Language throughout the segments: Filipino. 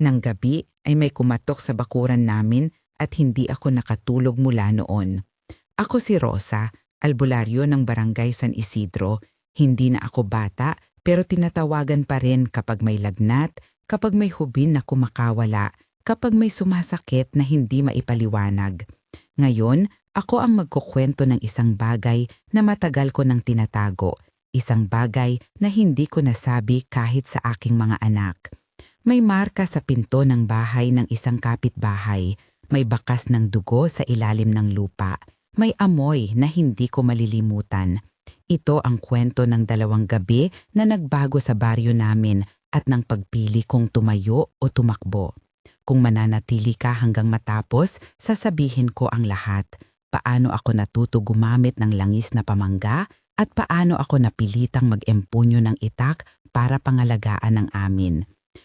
Nang gabi ay may kumatok sa bakuran namin at hindi ako nakatulog mula noon. Ako si Rosa, albularyo ng barangay San Isidro. Hindi na ako bata pero tinatawagan pa rin kapag may lagnat, kapag may hubin na kumakawala, kapag may sumasakit na hindi maipaliwanag. Ngayon, ako ang magkukwento ng isang bagay na matagal ko nang tinatago, isang bagay na hindi ko nasabi kahit sa aking mga anak. May marka sa pinto ng bahay ng isang kapitbahay, may bakas ng dugo sa ilalim ng lupa, may amoy na hindi ko malilimutan. Ito ang kwento ng dalawang gabi na nagbago sa baryo namin at ng pagpili kong tumayo o tumakbo. Kung mananatili ka hanggang matapos, sasabihin ko ang lahat. Paano ako natuto gumamit ng langis na pamangga at paano ako napilitang mag-empunyo ng itak para pangalagaan ng amin.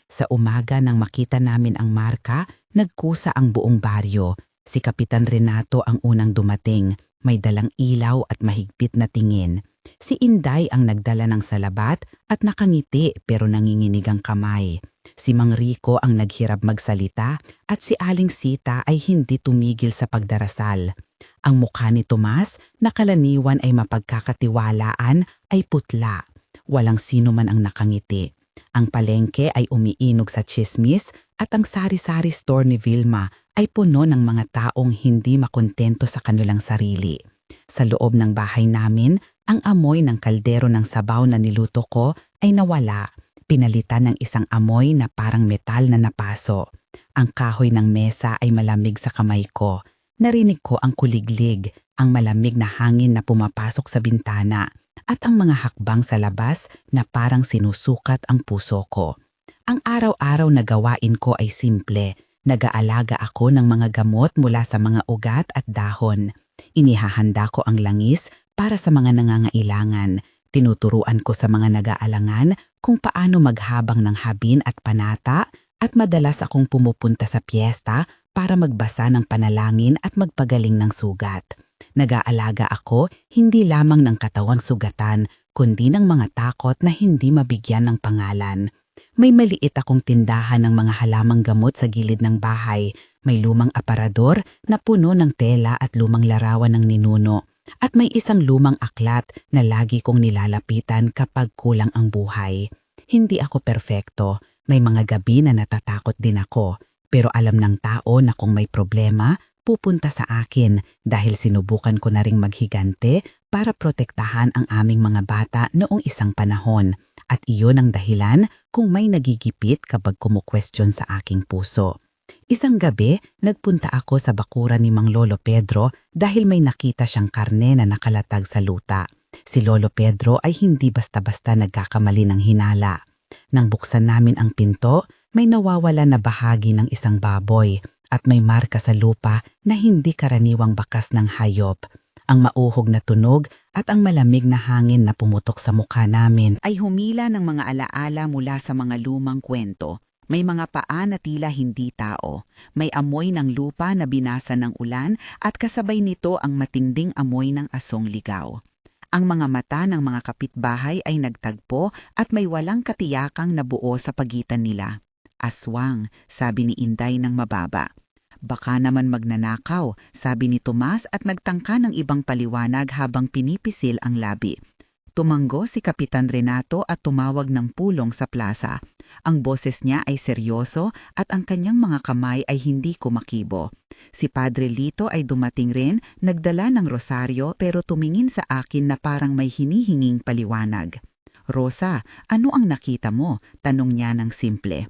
Sa umaga nang makita namin ang marka, nagkusa ang buong baryo. Si Kapitan Renato ang unang dumating, may dalang ilaw at mahigpit na tingin. Si Inday ang nagdala ng salabat at nakangiti pero nanginginig ang kamay. Si Mang Rico ang naghirap magsalita at si Aling Sita ay hindi tumigil sa pagdarasal. Ang mukha ni Tomas na kalaniwan ay mapagkakatiwalaan ay putla. Walang sino man ang nakangiti. Ang palengke ay umiinog sa chismis at ang sari-sari store ni Vilma ay puno ng mga taong hindi makontento sa kanilang sarili. Sa loob ng bahay namin, ang amoy ng kaldero ng sabaw na niluto ko ay nawala, pinalitan ng isang amoy na parang metal na napaso. Ang kahoy ng mesa ay malamig sa kamay ko. Narinig ko ang kuliglig, ang malamig na hangin na pumapasok sa bintana, at ang mga hakbang sa labas na parang sinusukat ang puso ko. Ang araw-araw na gawain ko ay simple. Nag-aalaga ako ng mga gamot mula sa mga ugat at dahon. Inihahanda ko ang langis para sa mga nangangailangan. Tinuturuan ko sa mga nag-aalangan kung paano maghabang ng habin at panata at madalas akong pumupunta sa piyesta para magbasa ng panalangin at magpagaling ng sugat. Nag-aalaga ako hindi lamang ng katawang sugatan kundi ng mga takot na hindi mabigyan ng pangalan. May maliit akong tindahan ng mga halamang gamot sa gilid ng bahay. May lumang aparador na puno ng tela at lumang larawan ng ninuno. At may isang lumang aklat na lagi kong nilalapitan kapag kulang ang buhay. Hindi ako perpekto. May mga gabi na natatakot din ako. Pero alam ng tao na kung may problema, pupunta sa akin dahil sinubukan ko na ring maghigante para protektahan ang aming mga bata noong isang panahon. At iyon ang dahilan kung may nagigipit kapag kumukwestiyon sa aking puso. Isang gabi, nagpunta ako sa bakuran ni Mang Lolo Pedro dahil may nakita siyang karne na nakalatag sa luta. Si Lolo Pedro ay hindi basta-basta nagkakamali ng hinala. Nang buksan namin ang pinto, may nawawala na bahagi ng isang baboy at may marka sa lupa na hindi karaniwang bakas ng hayop. Ang mauhog na tunog at ang malamig na hangin na pumutok sa mukha namin ay humila ng mga alaala mula sa mga lumang kwento. May mga paa na tila hindi tao. May amoy ng lupa na binasa ng ulan at kasabay nito ang matinding amoy ng asong ligaw. Ang mga mata ng mga kapitbahay ay nagtagpo at may walang katiyakang nabuo sa pagitan nila. Aswang, sabi ni Inday ng mababa. Baka naman magnanakaw, sabi ni Tomas at nagtangka ng ibang paliwanag habang pinipisil ang labi. Tumanggo si Kapitan Renato at tumawag ng pulong sa plaza. Ang boses niya ay seryoso at ang kanyang mga kamay ay hindi kumakibo. Si Padre Lito ay dumating rin, nagdala ng rosaryo pero tumingin sa akin na parang may hinihinging paliwanag. Rosa, ano ang nakita mo? Tanong niya ng simple.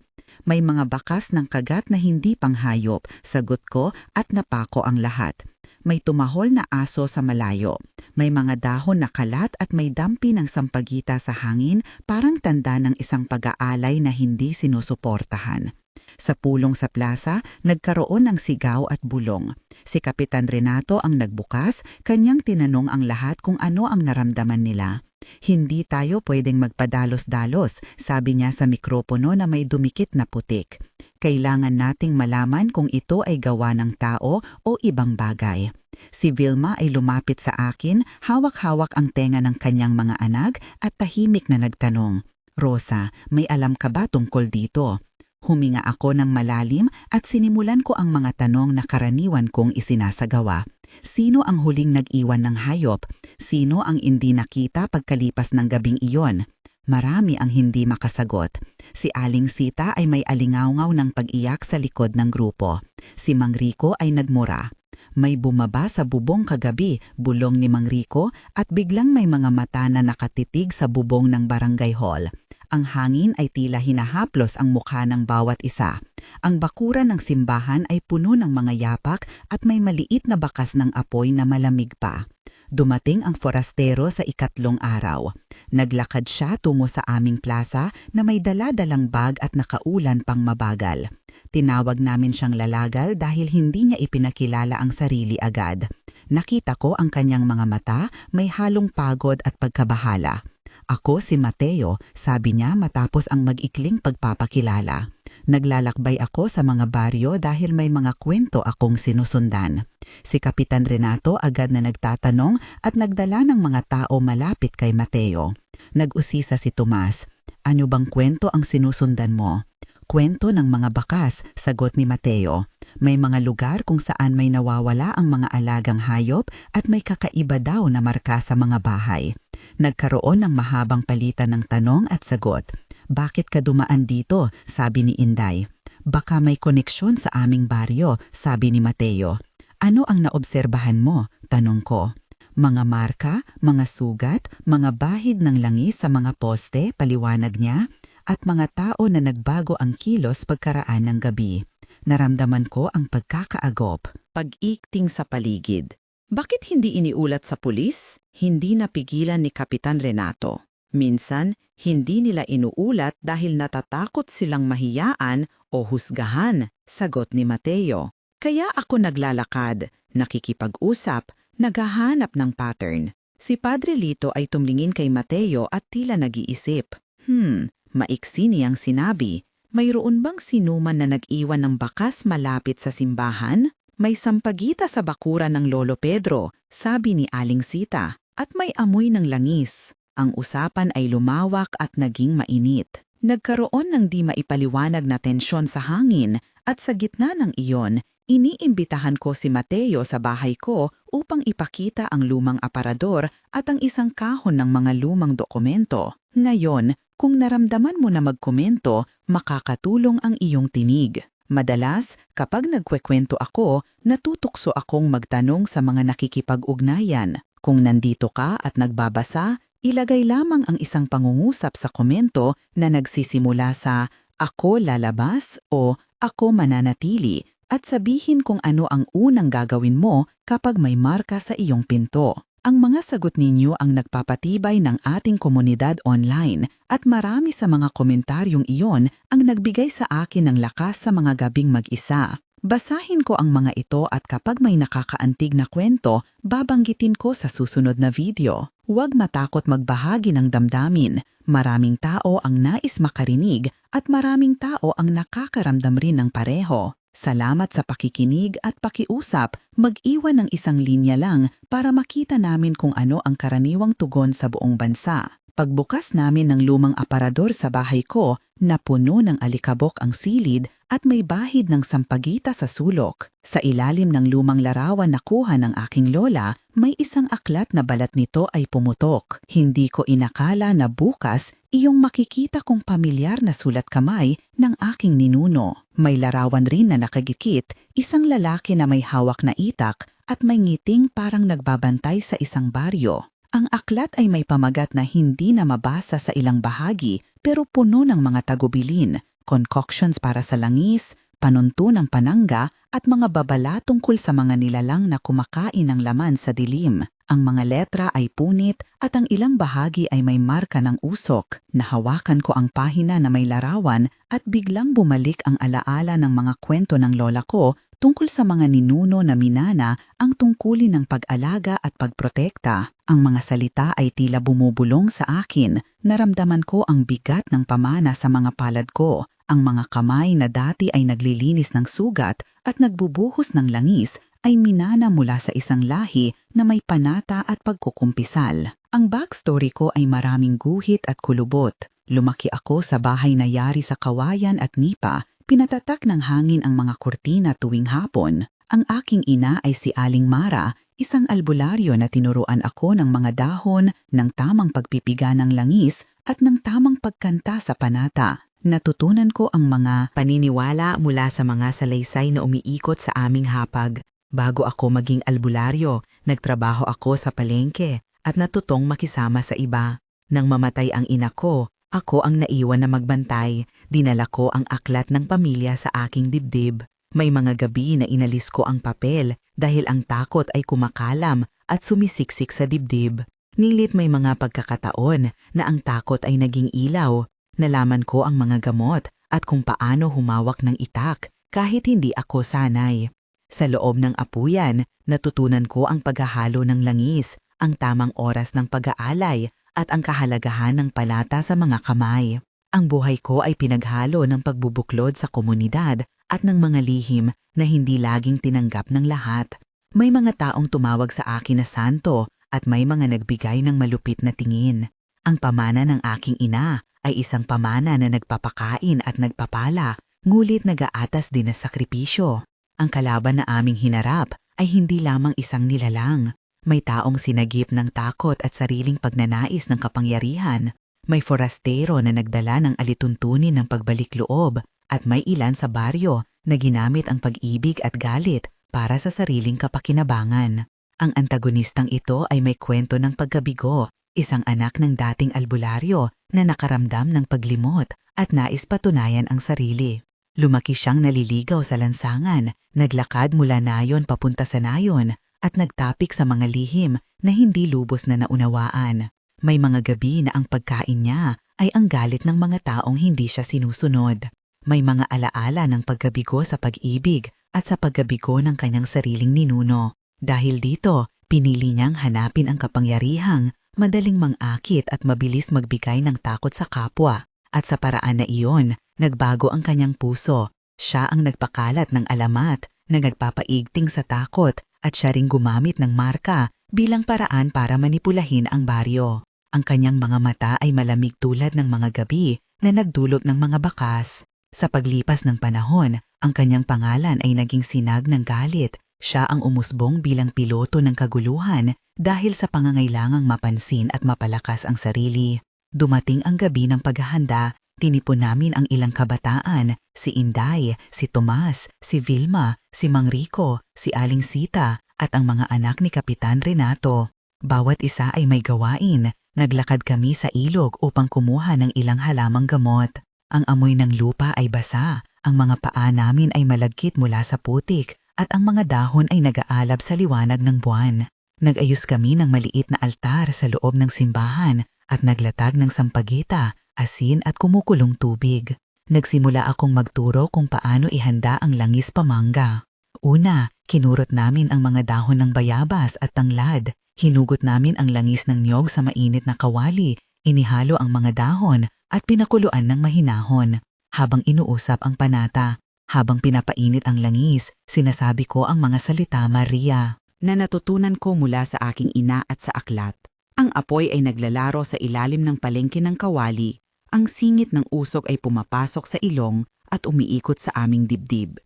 May mga bakas ng kagat na hindi panghayop, sagot ko at napako ang lahat. May tumahol na aso sa malayo. May mga dahon na kalat at may dampi ng sampagita sa hangin parang tanda ng isang pag-aalay na hindi sinusuportahan. Sa pulong sa plaza, nagkaroon ng sigaw at bulong. Si Kapitan Renato ang nagbukas, kanyang tinanong ang lahat kung ano ang naramdaman nila. Hindi tayo pwedeng magpadalos-dalos, sabi niya sa mikropono na may dumikit na putik. Kailangan nating malaman kung ito ay gawa ng tao o ibang bagay. Si Vilma ay lumapit sa akin, hawak-hawak ang tenga ng kanyang mga anak at tahimik na nagtanong, Rosa, may alam ka ba tungkol dito? Huminga ako ng malalim at sinimulan ko ang mga tanong na karaniwan kong isinasagawa. Sino ang huling nag-iwan ng hayop? Sino ang hindi nakita pagkalipas ng gabing iyon? Marami ang hindi makasagot. Si Aling Sita ay may alingawngaw ng pag-iyak sa likod ng grupo. Si Mang Rico ay nagmura. May bumaba sa bubong kagabi, bulong ni Mang Rico at biglang may mga mata na nakatitig sa bubong ng barangay hall. Ang hangin ay tila hinahaplos ang mukha ng bawat isa. Ang bakuran ng simbahan ay puno ng mga yapak at may maliit na bakas ng apoy na malamig pa. Dumating ang forastero sa ikatlong araw. Naglakad siya tungo sa aming plaza na may dala-dalang bag at nakaulan pang mabagal. Tinawag namin siyang lalagal dahil hindi niya ipinakilala ang sarili agad. Nakita ko ang kanyang mga mata may halong pagod at pagkabahala. Ako si Mateo, sabi niya matapos ang mag-ikling pagpapakilala. Naglalakbay ako sa mga baryo dahil may mga kwento akong sinusundan. Si Kapitan Renato agad na nagtatanong at nagdala ng mga tao malapit kay Mateo. Nag-usisa si Tomas. Ano bang kwento ang sinusundan mo? Kwento ng mga bakas, sagot ni Mateo. May mga lugar kung saan may nawawala ang mga alagang hayop at may kakaiba daw na marka sa mga bahay. Nagkaroon ng mahabang palitan ng tanong at sagot. Bakit ka dumaan dito? Sabi ni Inday. Baka may koneksyon sa aming baryo, sabi ni Mateo. Ano ang naobserbahan mo? Tanong ko. Mga marka, mga sugat, mga bahid ng langis sa mga poste, paliwanag niya, at mga tao na nagbago ang kilos pagkaraan ng gabi. Naramdaman ko ang pagkakaagop. Pag-ikting sa paligid. Bakit hindi iniulat sa pulis? Hindi napigilan ni Kapitan Renato. Minsan, hindi nila inuulat dahil natatakot silang mahiyaan o husgahan, sagot ni Mateo. Kaya ako naglalakad, nakikipag-usap, naghahanap ng pattern. Si Padre Lito ay tumlingin kay Mateo at tila nag-iisip. Hmm, maiksi niyang sinabi. Mayroon bang sinuman na nag-iwan ng bakas malapit sa simbahan? May sampagita sa bakuran ng Lolo Pedro, sabi ni Aling Sita, at may amoy ng langis. Ang usapan ay lumawak at naging mainit. Nagkaroon ng di maipaliwanag na tensyon sa hangin at sa gitna ng iyon, iniimbitahan ko si Mateo sa bahay ko upang ipakita ang lumang aparador at ang isang kahon ng mga lumang dokumento. Ngayon, kung naramdaman mo na magkomento, makakatulong ang iyong tinig. Madalas, kapag nagkwekwento ako, natutukso akong magtanong sa mga nakikipag-ugnayan. Kung nandito ka at nagbabasa, ilagay lamang ang isang pangungusap sa komento na nagsisimula sa ako lalabas o ako mananatili at sabihin kung ano ang unang gagawin mo kapag may marka sa iyong pinto. Ang mga sagot ninyo ang nagpapatibay ng ating komunidad online at marami sa mga komentaryong iyon ang nagbigay sa akin ng lakas sa mga gabing mag-isa. Basahin ko ang mga ito at kapag may nakakaantig na kwento, babanggitin ko sa susunod na video. Huwag matakot magbahagi ng damdamin. Maraming tao ang nais makarinig at maraming tao ang nakakaramdam rin ng pareho. Salamat sa pakikinig at pakiusap, mag-iwan ng isang linya lang para makita namin kung ano ang karaniwang tugon sa buong bansa. Pagbukas namin ng lumang aparador sa bahay ko, napuno ng alikabok ang silid at may bahid ng sampagita sa sulok. Sa ilalim ng lumang larawan na kuha ng aking lola, may isang aklat na balat nito ay pumutok. Hindi ko inakala na bukas iyong makikita kong pamilyar na sulat kamay ng aking ninuno. May larawan rin na nakagikit, isang lalaki na may hawak na itak at may ngiting parang nagbabantay sa isang baryo. Ang aklat ay may pamagat na hindi na mabasa sa ilang bahagi pero puno ng mga tagubilin, concoctions para sa langis, panunto ng panangga at mga babala tungkol sa mga nilalang na kumakain ng laman sa dilim. Ang mga letra ay punit at ang ilang bahagi ay may marka ng usok. Nahawakan ko ang pahina na may larawan at biglang bumalik ang alaala ng mga kwento ng lola ko tungkol sa mga ninuno na minana ang tungkulin ng pag-alaga at pagprotekta. Ang mga salita ay tila bumubulong sa akin. Naramdaman ko ang bigat ng pamana sa mga palad ko. Ang mga kamay na dati ay naglilinis ng sugat at nagbubuhos ng langis ay minana mula sa isang lahi na may panata at pagkukumpisal. Ang backstory ko ay maraming guhit at kulubot. Lumaki ako sa bahay na yari sa kawayan at nipa, pinatatak ng hangin ang mga kurtina tuwing hapon. Ang aking ina ay si Aling Mara, isang albularyo na tinuruan ako ng mga dahon, ng tamang pagpipiga ng langis at ng tamang pagkanta sa panata. Natutunan ko ang mga Paniniwala mula sa mga salaysay na umiikot sa aming hapag. Bago ako maging albularyo, nagtrabaho ako sa palengke at natutong makisama sa iba. Nang mamatay ang ina ko, ako ang naiwan na magbantay. Dinala ko ang aklat ng pamilya sa aking dibdib. May mga gabi na inalis ko ang papel dahil ang takot ay kumakalam at sumisiksik sa dibdib. Nilit may mga pagkakataon na ang takot ay naging ilaw. Nalaman ko ang mga gamot at kung paano humawak ng itak kahit hindi ako sanay. Sa loob ng apuyan, natutunan ko ang paghahalo ng langis, ang tamang oras ng pag-aalay at ang kahalagahan ng palata sa mga kamay. Ang buhay ko ay pinaghalo ng pagbubuklod sa komunidad at ng mga lihim na hindi laging tinanggap ng lahat. May mga taong tumawag sa akin na santo at may mga nagbigay ng malupit na tingin. Ang pamana ng aking ina ay isang pamana na nagpapakain at nagpapala, ngulit nag-aatas din na sakripisyo. Ang kalaban na aming hinarap ay hindi lamang isang nilalang. May taong sinagip ng takot at sariling pagnanais ng kapangyarihan. May forastero na nagdala ng alituntunin ng pagbalik loob at may ilan sa baryo na ginamit ang pag-ibig at galit para sa sariling kapakinabangan. Ang antagonistang ito ay may kwento ng pagkabigo, isang anak ng dating albularyo na nakaramdam ng paglimot at nais patunayan ang sarili. Lumaki siyang naliligaw sa lansangan, naglakad mula nayon papunta sa nayon at nagtapik sa mga lihim na hindi lubos na naunawaan. May mga gabi na ang pagkain niya ay ang galit ng mga taong hindi siya sinusunod. May mga alaala ng paggabigo sa pag-ibig at sa paggabigo ng kanyang sariling ninuno. Dahil dito, pinili niyang hanapin ang kapangyarihang madaling mangakit at mabilis magbigay ng takot sa kapwa. At sa paraan na iyon, nagbago ang kanyang puso. Siya ang nagpakalat ng alamat na nagpapaigting sa takot at siya ring gumamit ng marka bilang paraan para manipulahin ang baryo. Ang kanyang mga mata ay malamig tulad ng mga gabi na nagdulot ng mga bakas. Sa paglipas ng panahon, ang kanyang pangalan ay naging sinag ng galit. Siya ang umusbong bilang piloto ng kaguluhan dahil sa pangangailangang mapansin at mapalakas ang sarili. Dumating ang gabi ng paghahanda, tinipon namin ang ilang kabataan, si Inday, si Tomas, si Vilma, si Mang Rico, si Aling Sita at ang mga anak ni Kapitan Renato. Bawat isa ay may gawain. Naglakad kami sa ilog upang kumuha ng ilang halamang gamot. Ang amoy ng lupa ay basa, ang mga paa namin ay malagkit mula sa putik at ang mga dahon ay nag-aalab sa liwanag ng buwan. Nag-ayos kami ng maliit na altar sa loob ng simbahan at naglatag ng sampagita, asin at kumukulong tubig. Nagsimula akong magturo kung paano ihanda ang langis pamangga. Una, kinurot namin ang mga dahon ng bayabas at tanglad. Hinugot namin ang langis ng niyog sa mainit na kawali, inihalo ang mga dahon at pinakuluan ng mahinahon. Habang inuusap ang panata, habang pinapainit ang langis, sinasabi ko ang mga salita Maria. na natutunan ko mula sa aking ina at sa aklat. Ang apoy ay naglalaro sa ilalim ng palengke ng kawali. Ang singit ng usok ay pumapasok sa ilong at umiikot sa aming dibdib.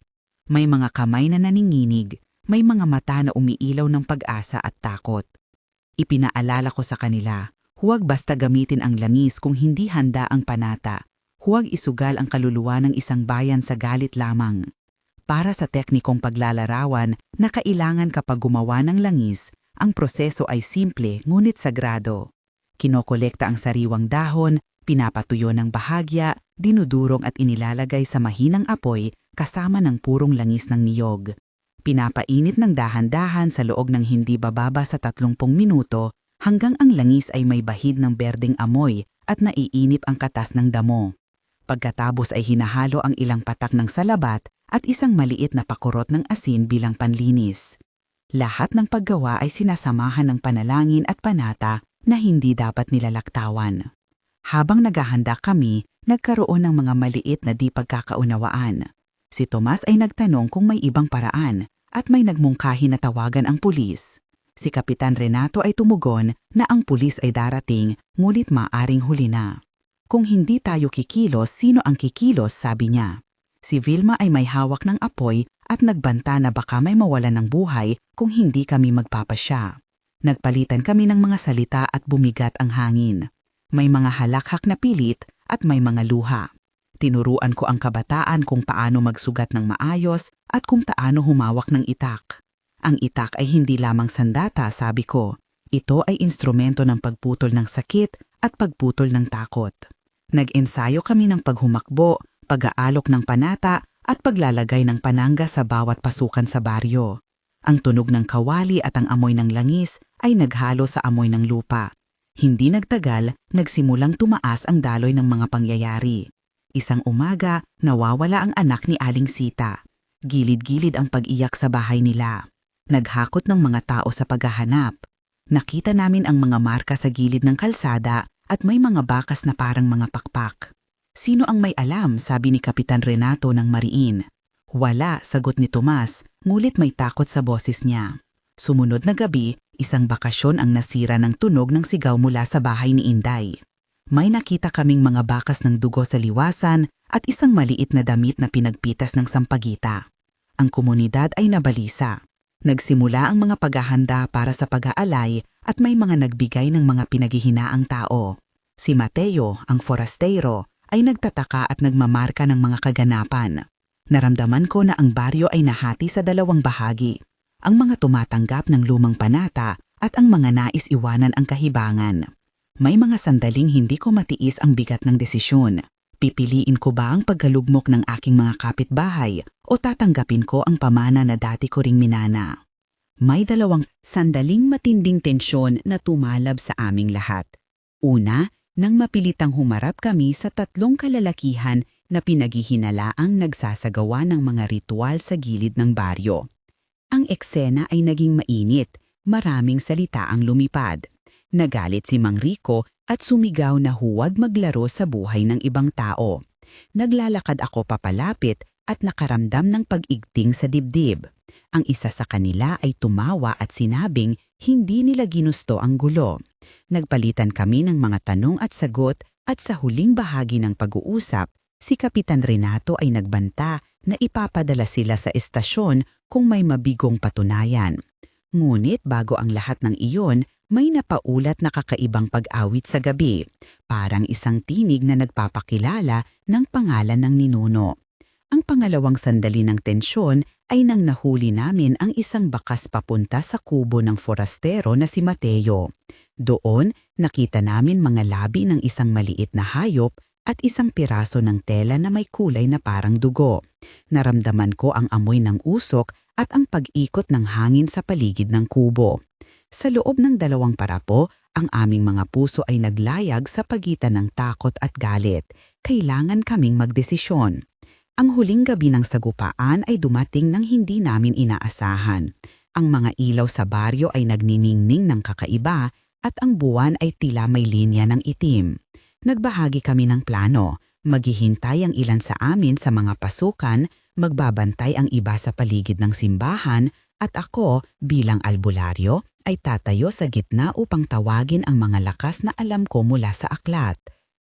May mga kamay na naninginig, may mga mata na umiilaw ng pag-asa at takot. Ipinaalala ko sa kanila, huwag basta gamitin ang langis kung hindi handa ang panata. Huwag isugal ang kaluluwa ng isang bayan sa galit lamang. Para sa teknikong paglalarawan na kailangan kapag gumawa ng langis, ang proseso ay simple ngunit sagrado. Kinokolekta ang sariwang dahon, pinapatuyo ng bahagya, dinudurong at inilalagay sa mahinang apoy kasama ng purong langis ng niyog. Pinapainit ng dahan-dahan sa loob ng hindi bababa sa 30 minuto hanggang ang langis ay may bahid ng berdeng amoy at naiinip ang katas ng damo. Pagkatapos ay hinahalo ang ilang patak ng salabat at isang maliit na pakurot ng asin bilang panlinis. Lahat ng paggawa ay sinasamahan ng panalangin at panata na hindi dapat nilalaktawan. Habang naghahanda kami, nagkaroon ng mga maliit na di pagkakaunawaan. Si Tomas ay nagtanong kung may ibang paraan at may nagmungkahi na tawagan ang pulis. Si Kapitan Renato ay tumugon na ang pulis ay darating ngulit maaring huli na. Kung hindi tayo kikilos, sino ang kikilos, sabi niya. Si Vilma ay may hawak ng apoy at nagbanta na baka may mawalan ng buhay kung hindi kami magpapasya. Nagpalitan kami ng mga salita at bumigat ang hangin. May mga halakhak na pilit at may mga luha. Tinuruan ko ang kabataan kung paano magsugat ng maayos at kung paano humawak ng itak. Ang itak ay hindi lamang sandata, sabi ko. Ito ay instrumento ng pagputol ng sakit at pagputol ng takot. Nag-ensayo kami ng paghumakbo, pag-aalok ng panata at paglalagay ng panangga sa bawat pasukan sa baryo. Ang tunog ng kawali at ang amoy ng langis ay naghalo sa amoy ng lupa. Hindi nagtagal, nagsimulang tumaas ang daloy ng mga pangyayari. Isang umaga, nawawala ang anak ni Aling Sita. Gilid-gilid ang pag-iyak sa bahay nila. Naghakot ng mga tao sa paghahanap. Nakita namin ang mga marka sa gilid ng kalsada at may mga bakas na parang mga pakpak. Sino ang may alam, sabi ni Kapitan Renato ng Mariin. Wala, sagot ni Tomas, ngulit may takot sa boses niya. Sumunod na gabi, isang bakasyon ang nasira ng tunog ng sigaw mula sa bahay ni Inday. May nakita kaming mga bakas ng dugo sa liwasan at isang maliit na damit na pinagpitas ng sampagita. Ang komunidad ay nabalisa. Nagsimula ang mga paghahanda para sa pag-aalay at may mga nagbigay ng mga pinaghihinaang tao. Si Mateo, ang forastero, ay nagtataka at nagmamarka ng mga kaganapan. Naramdaman ko na ang baryo ay nahati sa dalawang bahagi. Ang mga tumatanggap ng lumang panata at ang mga nais iwanan ang kahibangan. May mga sandaling hindi ko matiis ang bigat ng desisyon. Pipiliin ko ba ang pagkalugmok ng aking mga kapitbahay o tatanggapin ko ang pamana na dati ko ring minana? May dalawang sandaling matinding tensyon na tumalab sa aming lahat. Una, nang mapilitang humarap kami sa tatlong kalalakihan na pinaghihinalaang nagsasagawa ng mga ritual sa gilid ng baryo. Ang eksena ay naging mainit, maraming salita ang lumipad. Nagalit si Mang Rico at sumigaw na huwag maglaro sa buhay ng ibang tao. Naglalakad ako papalapit at nakaramdam ng pag-igting sa dibdib. Ang isa sa kanila ay tumawa at sinabing hindi nila ginusto ang gulo. Nagpalitan kami ng mga tanong at sagot at sa huling bahagi ng pag-uusap, si Kapitan Renato ay nagbanta na ipapadala sila sa estasyon kung may mabigong patunayan. Ngunit bago ang lahat ng iyon, may napaulat na kakaibang pag-awit sa gabi, parang isang tinig na nagpapakilala ng pangalan ng ninuno. Ang pangalawang sandali ng tensyon ay nang nahuli namin ang isang bakas papunta sa kubo ng forastero na si Mateo. Doon, nakita namin mga labi ng isang maliit na hayop at isang piraso ng tela na may kulay na parang dugo. Naramdaman ko ang amoy ng usok at ang pag-ikot ng hangin sa paligid ng kubo. Sa loob ng dalawang parapo, ang aming mga puso ay naglayag sa pagitan ng takot at galit. Kailangan kaming magdesisyon. Ang huling gabi ng sagupaan ay dumating ng hindi namin inaasahan. Ang mga ilaw sa baryo ay nagniningning ng kakaiba at ang buwan ay tila may linya ng itim. Nagbahagi kami ng plano. Maghihintay ang ilan sa amin sa mga pasukan, magbabantay ang iba sa paligid ng simbahan at ako bilang albularyo ay tatayo sa gitna upang tawagin ang mga lakas na alam ko mula sa aklat.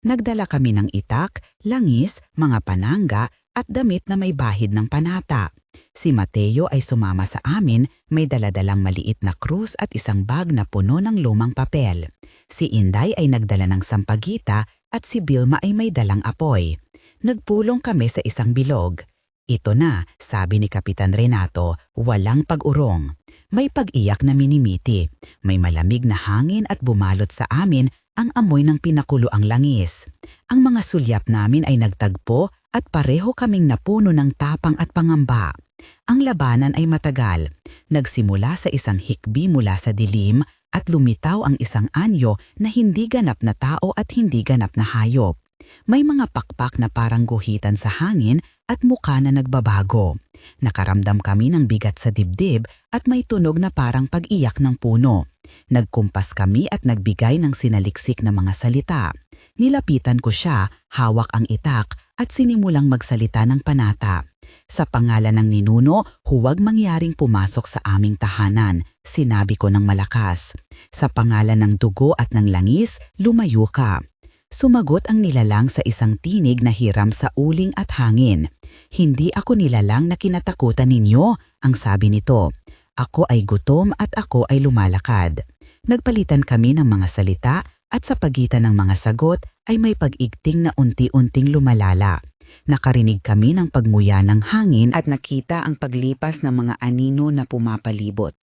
Nagdala kami ng itak, langis, mga panangga at damit na may bahid ng panata. Si Mateo ay sumama sa amin, may daladalang maliit na krus at isang bag na puno ng lumang papel. Si Inday ay nagdala ng sampagita at si Bilma ay may dalang apoy. Nagpulong kami sa isang bilog. Ito na, sabi ni Kapitan Renato, walang pag-urong. May pag-iyak na minimiti. May malamig na hangin at bumalot sa amin ang amoy ng pinakuloang langis. Ang mga sulyap namin ay nagtagpo at pareho kaming napuno ng tapang at pangamba. Ang labanan ay matagal. Nagsimula sa isang hikbi mula sa dilim at lumitaw ang isang anyo na hindi ganap na tao at hindi ganap na hayop. May mga pakpak na parang guhitan sa hangin at mukha na nagbabago. Nakaramdam kami ng bigat sa dibdib at may tunog na parang pag-iyak ng puno. Nagkumpas kami at nagbigay ng sinaliksik na mga salita. Nilapitan ko siya, hawak ang itak at sinimulang magsalita ng panata. Sa pangalan ng ninuno, huwag mangyaring pumasok sa aming tahanan, sinabi ko ng malakas. Sa pangalan ng dugo at ng langis, lumayo ka. Sumagot ang nilalang sa isang tinig na hiram sa uling at hangin. Hindi ako nilalang na kinatakutan ninyo, ang sabi nito. Ako ay gutom at ako ay lumalakad. Nagpalitan kami ng mga salita at sa pagitan ng mga sagot ay may pag-igting na unti-unting lumalala. Nakarinig kami ng pagmuya ng hangin At nakita ang paglipas ng mga anino na pumapalibot.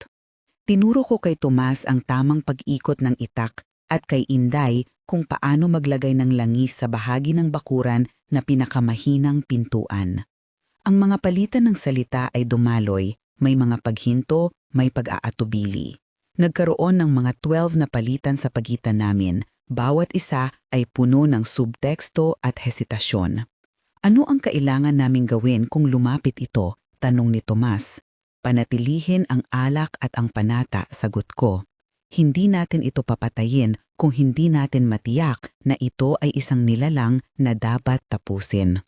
Tinuro ko kay Tomas ang tamang pag-ikot ng itak at kay Inday kung paano maglagay ng langis sa bahagi ng bakuran na pinakamahinang pintuan. Ang mga palitan ng salita ay dumaloy, may mga paghinto, may pag-aatubili. Nagkaroon ng mga 12 na palitan sa pagitan namin, bawat isa ay puno ng subteksto at hesitasyon. Ano ang kailangan naming gawin kung lumapit ito? Tanong ni Tomas. Panatilihin ang alak at ang panata, sagot ko. Hindi natin ito papatayin kung hindi natin matiyak na ito ay isang nilalang na dapat tapusin.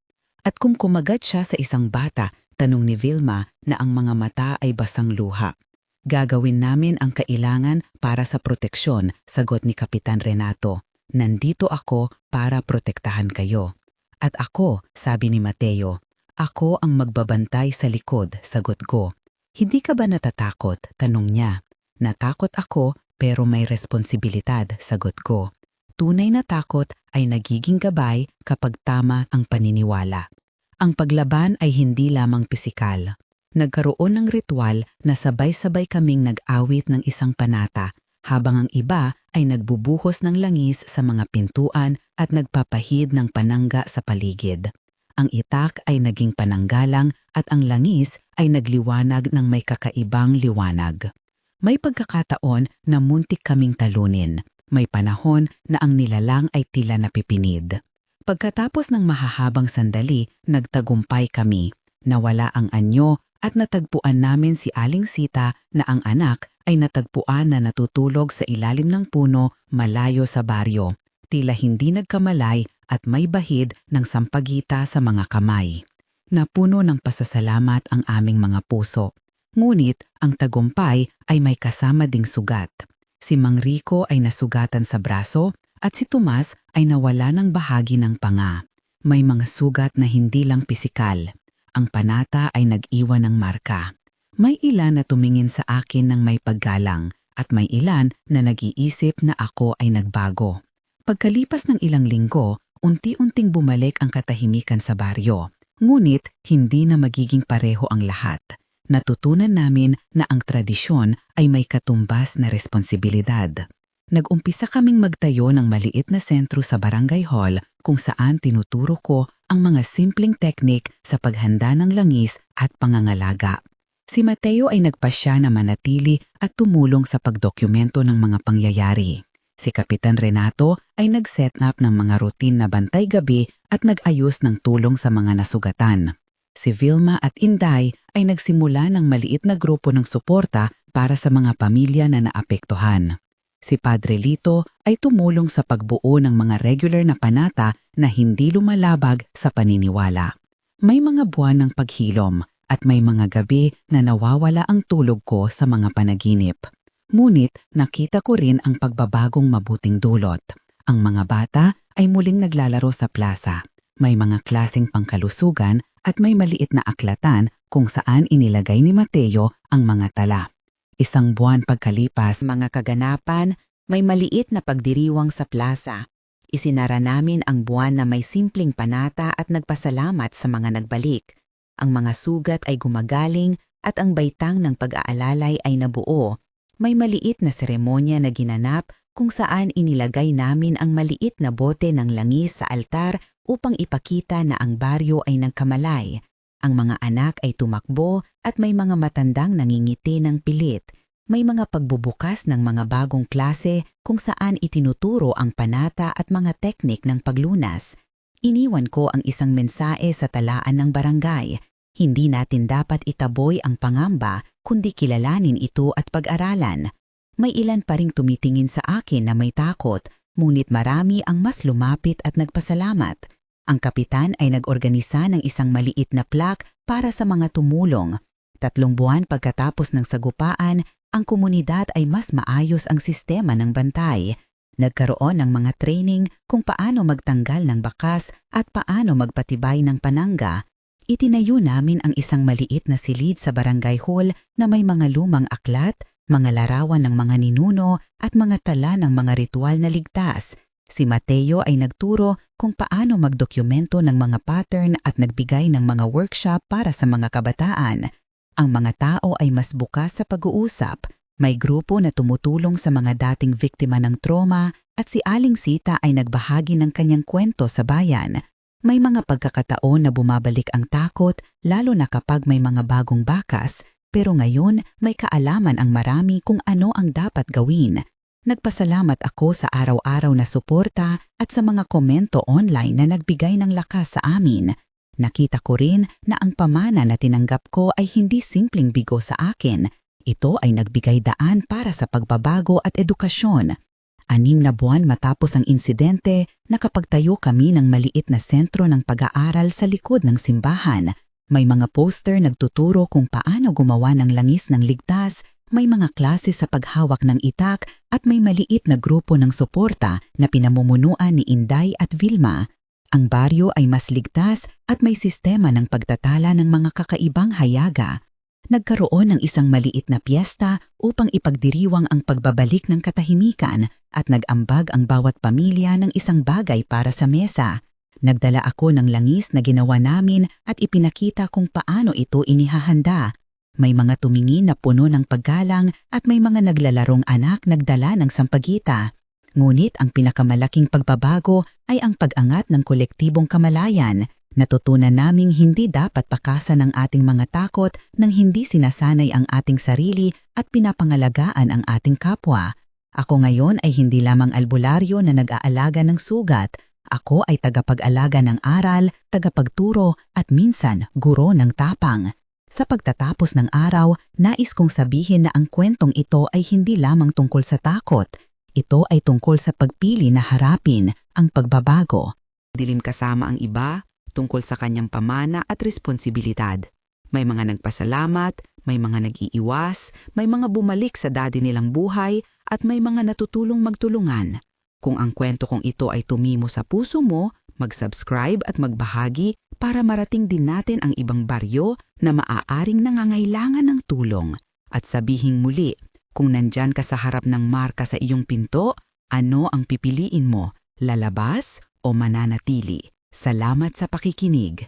At kung kumagat siya sa isang bata, tanong ni Vilma na ang mga mata ay basang luha. Gagawin namin ang kailangan para sa proteksyon, sagot ni Kapitan Renato. Nandito ako para protektahan kayo. At ako, sabi ni Mateo, ako ang magbabantay sa likod, sagot ko. Hindi ka ba natatakot? Tanong niya. Natakot ako pero may responsibilidad, sagot ko. Tunay na takot ay nagiging gabay kapag tama ang paniniwala. Ang paglaban ay hindi lamang pisikal. Nagkaroon ng ritual na sabay-sabay kaming nag-awit ng isang panata habang ang iba ay nagbubuhos ng langis sa mga pintuan at nagpapahid ng panangga sa paligid. Ang itak ay naging pananggalang at ang langis ay nagliwanag ng may kakaibang liwanag. May pagkakataon na muntik kaming talunin. May panahon na ang nilalang ay tila napipinid. Pagkatapos ng mahahabang sandali, nagtagumpay kami. Nawala ang anyo at natagpuan namin si Aling Sita na ang anak ay natagpuan na natutulog sa ilalim ng puno malayo sa baryo. Tila hindi nagkamalay at may bahid ng sampagita sa mga kamay. Napuno ng pasasalamat ang aming mga puso. Ngunit ang tagumpay ay may kasama ding sugat. Si Mang Rico ay nasugatan sa braso at si Tomas ay nawala ng bahagi ng panga. May mga sugat na hindi lang pisikal. Ang panata ay nag-iwan ng marka. May ilan na tumingin sa akin ng may paggalang at may ilan na nag-iisip na ako ay nagbago. Pagkalipas ng ilang linggo, unti-unting bumalik ang katahimikan sa baryo. Ngunit hindi na magiging pareho ang lahat. Natutunan namin na ang tradisyon ay may katumbas na responsibilidad. Nag-umpisa kaming magtayo ng maliit na sentro sa Barangay Hall kung saan tinuturo ko ang mga simpleng teknik sa paghanda ng langis at pangangalaga. Si Mateo ay nagpasya na manatili at tumulong sa pagdokumento ng mga pangyayari. Si Kapitan Renato ay nag-set up ng mga routine na bantay gabi at nag-ayos ng tulong sa mga nasugatan. Si Vilma at Inday ay nagsimula ng maliit na grupo ng suporta para sa mga pamilya na naapektuhan. Si Padre Lito ay tumulong sa pagbuo ng mga regular na panata na hindi lumalabag sa paniniwala. May mga buwan ng paghilom at may mga gabi na nawawala ang tulog ko sa mga panaginip. Ngunit nakita ko rin ang pagbabagong mabuting dulot. Ang mga bata ay muling naglalaro sa plaza. May mga klaseng pangkalusugan at may maliit na aklatan kung saan inilagay ni Mateo ang mga tala. Isang buwan pagkalipas, Mga kaganapan, may maliit na pagdiriwang sa plaza. Isinara namin ang buwan na may simpleng panata at nagpasalamat sa mga nagbalik. Ang mga sugat ay gumagaling at ang baitang ng pag-aalalay ay nabuo. May maliit na seremonya na ginanap kung saan inilagay namin ang maliit na bote ng langis sa altar upang ipakita na ang baryo ay nagkamalay. Ang mga anak ay tumakbo at may mga matandang nangingiti ng pilit. May mga pagbubukas ng mga bagong klase kung saan itinuturo ang panata at mga teknik ng paglunas. Iniwan ko ang isang mensae sa talaan ng barangay. Hindi natin dapat itaboy ang pangamba kundi kilalanin ito at pag-aralan. May ilan pa ring tumitingin sa akin na may takot, ngunit marami ang mas lumapit at nagpasalamat. Ang kapitan ay nag-organisa ng isang maliit na plaque para sa mga tumulong. Tatlong buwan pagkatapos ng sagupaan, ang komunidad ay mas maayos ang sistema ng bantay. Nagkaroon ng mga training kung paano magtanggal ng bakas at paano magpatibay ng panangga. Itinayo namin ang isang maliit na silid sa barangay hall na may mga lumang aklat, mga larawan ng mga ninuno at mga tala ng mga ritual na ligtas. Si Mateo ay nagturo kung paano magdokumento ng mga pattern at nagbigay ng mga workshop para sa mga kabataan. Ang mga tao ay mas bukas sa pag-uusap. May grupo na tumutulong sa mga dating biktima ng trauma at si Aling Sita ay nagbahagi ng kanyang kwento sa bayan. May mga pagkakataon na bumabalik ang takot lalo na kapag may mga bagong bakas pero ngayon may kaalaman ang marami kung ano ang dapat gawin. Nagpasalamat ako sa araw-araw na suporta at sa mga komento online na nagbigay ng lakas sa amin. Nakita ko rin na ang pamana na tinanggap ko ay hindi simpleng bigo sa akin. Ito ay nagbigay daan para sa pagbabago at edukasyon. Anim na buwan matapos ang insidente, nakapagtayo kami ng maliit na sentro ng pag-aaral sa likod ng simbahan. May mga poster nagtuturo kung paano gumawa ng langis ng ligtas, may mga klase sa paghawak ng itak at may maliit na grupo ng suporta na pinamumunuan ni Inday at Vilma. Ang baryo ay mas ligtas at may sistema ng pagtatala ng mga kakaibang hayaga. Nagkaroon ng isang maliit na piyesta upang ipagdiriwang ang pagbabalik ng katahimikan at nag-ambag ang bawat pamilya ng isang bagay para sa mesa. Nagdala ako ng langis na ginawa namin at ipinakita kung paano ito inihahanda. May mga tumingin na puno ng paggalang at may mga naglalarong anak nagdala ng sampagita. Ngunit ang pinakamalaking pagbabago ay ang pag-angat ng kolektibong kamalayan. Natutunan naming hindi dapat pakasan ang ating mga takot nang hindi sinasanay ang ating sarili at pinapangalagaan ang ating kapwa. Ako ngayon ay hindi lamang albularyo na nag-aalaga ng sugat. Ako ay tagapag-alaga ng aral, tagapagturo at minsan guro ng tapang. Sa pagtatapos ng araw, nais kong sabihin na ang kwentong ito ay hindi lamang tungkol sa takot. Ito ay tungkol sa pagpili na harapin ang pagbabago. Dilim kasama ang iba tungkol sa kanyang pamana at responsibilidad. May mga nagpasalamat, may mga nag-iiwas, may mga bumalik sa dati nilang buhay at may mga natutulong magtulungan. Kung ang kwento kong ito ay tumimo sa puso mo, mag-subscribe at magbahagi para marating din natin ang ibang baryo na maaaring nangangailangan ng tulong. At sabihing muli, kung nandyan ka sa harap ng marka sa iyong pinto, ano ang pipiliin mo, lalabas o mananatili? Salamat sa pakikinig.